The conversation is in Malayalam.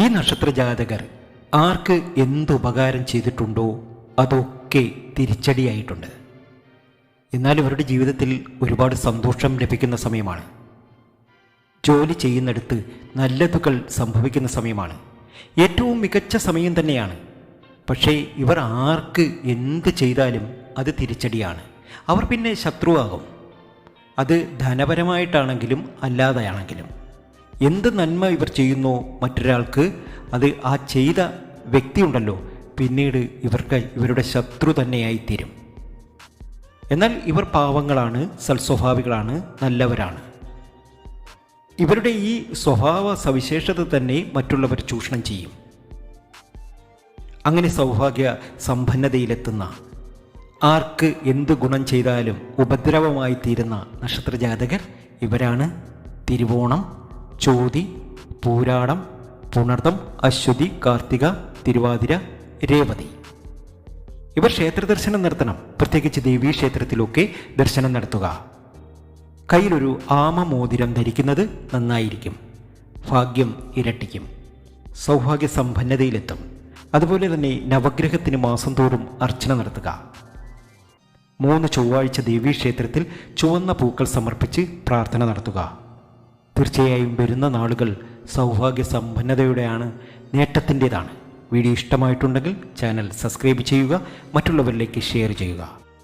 ഈ നക്ഷത്ര ജാതകർ ആർക്ക് എന്തുപകാരം ചെയ്തിട്ടുണ്ടോ അതൊക്കെ തിരിച്ചടിയായിട്ടുണ്ട്. എന്നാൽ ഇവരുടെ ജീവിതത്തിൽ ഒരുപാട് സന്തോഷം ലഭിക്കുന്ന സമയമാണ്. ജോലി ചെയ്യുന്നിടത്ത് നല്ലതുകൾ സംഭവിക്കുന്ന സമയമാണ്. ഏറ്റവും മികച്ച സമയം തന്നെയാണ്. പക്ഷേ ഇവർ ആർക്ക് എന്ത് ചെയ്താലും അത് തിരിച്ചടിയാണ്. അവർ പിന്നെ ശത്രുവാകും. അത് ധനപരമായിട്ടാണെങ്കിലും അല്ലാതെയാണെങ്കിലും. എന്ത് നന്മ ഇവർ ചെയ്യുന്നു മറ്റൊരാൾക്ക്? അത് ആ ചെയ്ത വ്യക്തിയുണ്ടല്ലോ. പിന്നീട് ഇവർക്ക് ഇവരുടെ ശത്രു തന്നെയായിത്തീരും. എന്നാൽ ഇവർ പാവങ്ങളാണ് സൽസ്വഭാവികളാണ് നല്ലവരാണ്. ഇവരുടെ ഈ സ്വഭാവ സവിശേഷത തന്നെ മറ്റുള്ളവർ ചൂഷണം ചെയ്യും. അങ്ങനെ സൗഭാഗ്യ സമ്പന്നതയിലെത്തുന്ന ആർക്ക് എന്ത് ഗുണം ചെയ്താലും ഉപദ്രവമായി തീരുന്ന നക്ഷത്രജാതകർ ഇവരാണ്. തിരുവോണം ചോതി പൂരാടം പുണർതം അശ്വതി കാർത്തിക തിരുവാതിര രേവതി. ഇവർ ക്ഷേത്ര ദർശനം നടത്തണം പ്രത്യേകിച്ച് ദേവീ ക്ഷേത്രത്തിലൊക്കെ ദർശനം നടത്തുക. കയ്യിലൊരു ആമമോതിരം ധരിക്കുന്നത് നന്നായിരിക്കും. ഭാഗ്യം ഇരട്ടിക്കും. സൗഭാഗ്യ സമ്പന്നതയിലെത്തും അതുപോലെ തന്നെ നവഗ്രഹത്തിന് മാസം തോറും അർച്ചന നടത്തുക. മൂന്ന് ചൊവ്വാഴ്ച ദേവീക്ഷേത്രത്തിൽ ചുവന്ന പൂക്കൾ സമർപ്പിച്ച് പ്രാർത്ഥന നടത്തുക. തീർച്ചയായും വരുന്ന നാളുകൾ സൗഭാഗ്യ സമ്പന്നതയുടെയാണ് നേട്ടത്തിന്റെതാണ്. വീഡിയോ ഇഷ്ടമായിട്ടുണ്ടെങ്കിൽ ചാനൽ സബ്സ്ക്രൈബ് ചെയ്യുക മറ്റുള്ളവരിലേക്ക് ഷെയർ ചെയ്യുക.